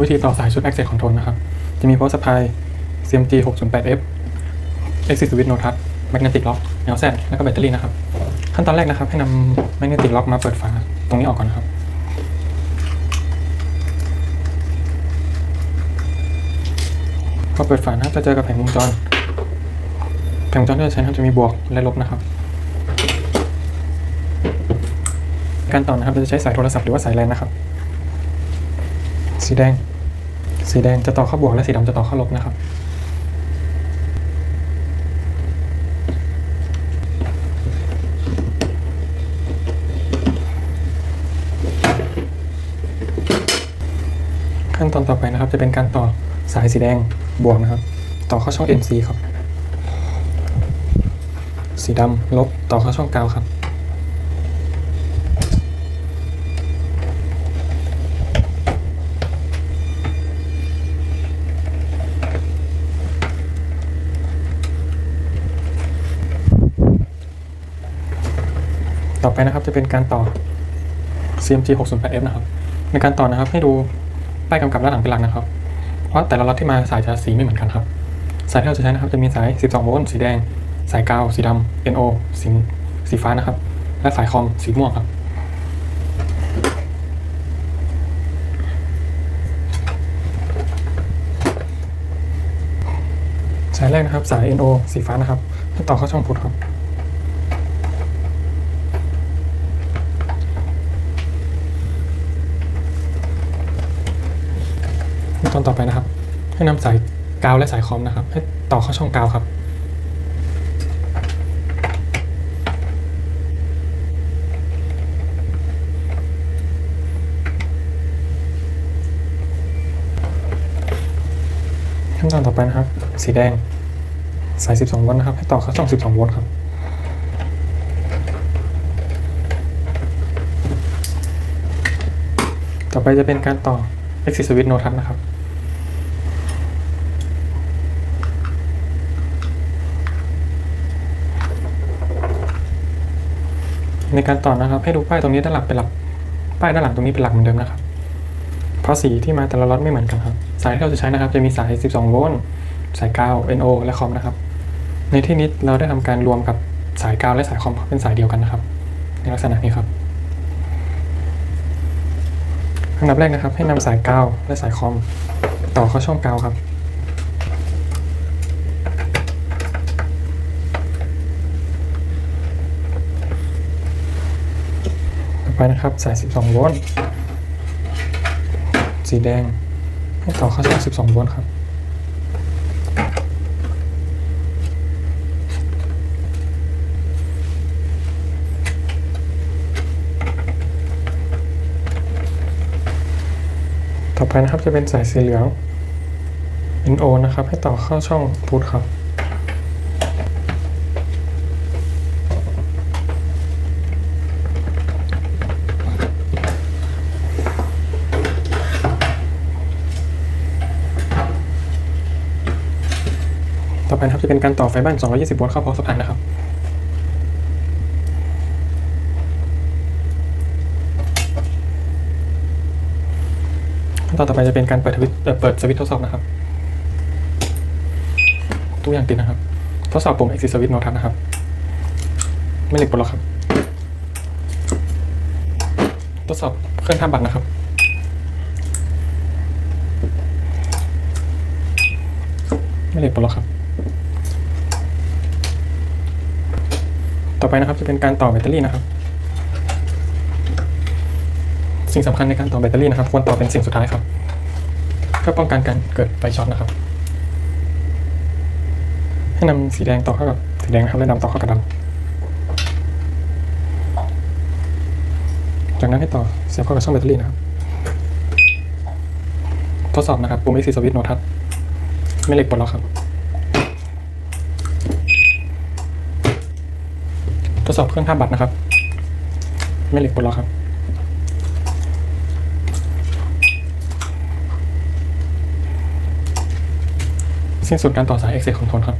วิธีต่อสายชุด Access Control นะครับ จะมี Power Supply CMG 608F Exit Switch No Touch Magnetic Lock แนวแซแล้วก็แบตเตอรี่นะครับ ขั้นตอนแรกนะครับให้นำ Magnetic Lock มาเปิดฝาตรงนี้ออกก่อนนะครับ พอเปิดฝานะครับจะเจอกับแผงวงจร แผงวงจรที่เราใช้นะครับจะมีบวกและลบนะครับ การต่อนะครับเราจะใช้สายโทรศัพท์หรือว่าสายแลนนะครับ สีแดง สีแดงจะต่อเข้าบวกและสีดำจะต่อเข้าลบนะครับ ขั้นตอนต่อไปนะครับ จะเป็นการต่อสายสีแดงบวกนะครับ ต่อเข้าช่อง NC ครับ สีดำลบต่อเข้าช่องกาวครับ ต่อไปนะครับจะเป็นการต่อ CMG 608F นะครับ ในการต่อนะครับให้ดูป้ายกำกับด้านหลังเป็นหลักนะครับ เพราะแต่ละล็อตที่มาสายจะสีไม่เหมือนกันครับ สายที่เราจะใช้นะครับจะมีสาย 12 โวลต์สีแดง สายกาวสีดำ NO สีสีฟ้านะครับ และสายคอมสีม่วงครับสายแรกนะครับสาย NO สีฟ้านะครับให้ต่อเข้าช่องพุทครับ ต่อไปนะครับ ให้นำสายกาวและสายคอมนะครับ ให้ต่อเข้าช่องกาวครับ ขั้นตอนต่อไปนะครับ สีแดงสาย 12 โวลต์นะครับ ให้ต่อเข้าช่อง 12 โวลต์ครับต่อไปจะเป็นการต่อ Exit Switch No Touch นะครับ ในการต่อนะครับ ให้ดูป้ายตรงนี้ด้านหลังเป็นหลัก ป้ายด้านหลังตรงนี้เป็นหลักเหมือนเดิมนะครับ เพราะสีที่มาแต่ละล็อตไม่เหมือนกันครับ สายที่เราจะใช้นะครับ จะมีสาย 12 โวลต์ สายกาว NO และคอมนะครับ ในที่นี้เราได้ทำการรวมกับสายกาวและสายคอมเป็นสายเดียวกันนะครับ ในลักษณะนี้ครับอันดับแรกนะครับ ให้นำสายกาวและสายคอม ต่อเข้าช่องกาวครับ ไปนะครับ สาย 12 โวลต์ สีแดง ให้ต่อเข้าช่อง 12 โวลต์ครับ ต่อไปนะครับจะเป็นสายสีเหลือง NO นะครับ ให้ต่อเข้าช่องพุทครับ ต่อไปนะครับจะเป็นการต่อไฟบ้าน 220 โวลต์เข้าพอสะพานนะครับ ขั้นตอนต่อไปจะเป็นการเปิดทวิตเเปิดสวิตทดสอบนะครับทุกอย่างติดนะครับ ทดสอบปุ่ม exit switch no touch นะครับ ไม่เหล็กปลดล็อกครับ ทดสอบเครื่องทำบัตรนะครับไม่เหล็กปลดล็อกครับ ต่อไปนะครับจะเป็นการต่อแบตเตอรี่นะครับ สิ่งสำคัญในการต่อแบตเตอรี่นะครับควรต่อเป็นสิ่งสุดท้ายครับเพื่อป้องกันการเกิดไฟช็อตนะครับ ให้นำสีแดงต่อเข้ากับสีแดงนะครับและดำต่อเข้ากับดำจากนั้นให้ต่อเสียบเข้ากับช่องแบตเตอรี่นะครับทดสอบนะครับปุ่ม exit switch no touch ไม่เหล็กปลดล็อกครับ ทดสอบเครื่องทาบัตรนะครับ ไม่เหล็กปลดล็อกครับสิ้นสุดการต่อสาย Exit Control ครับ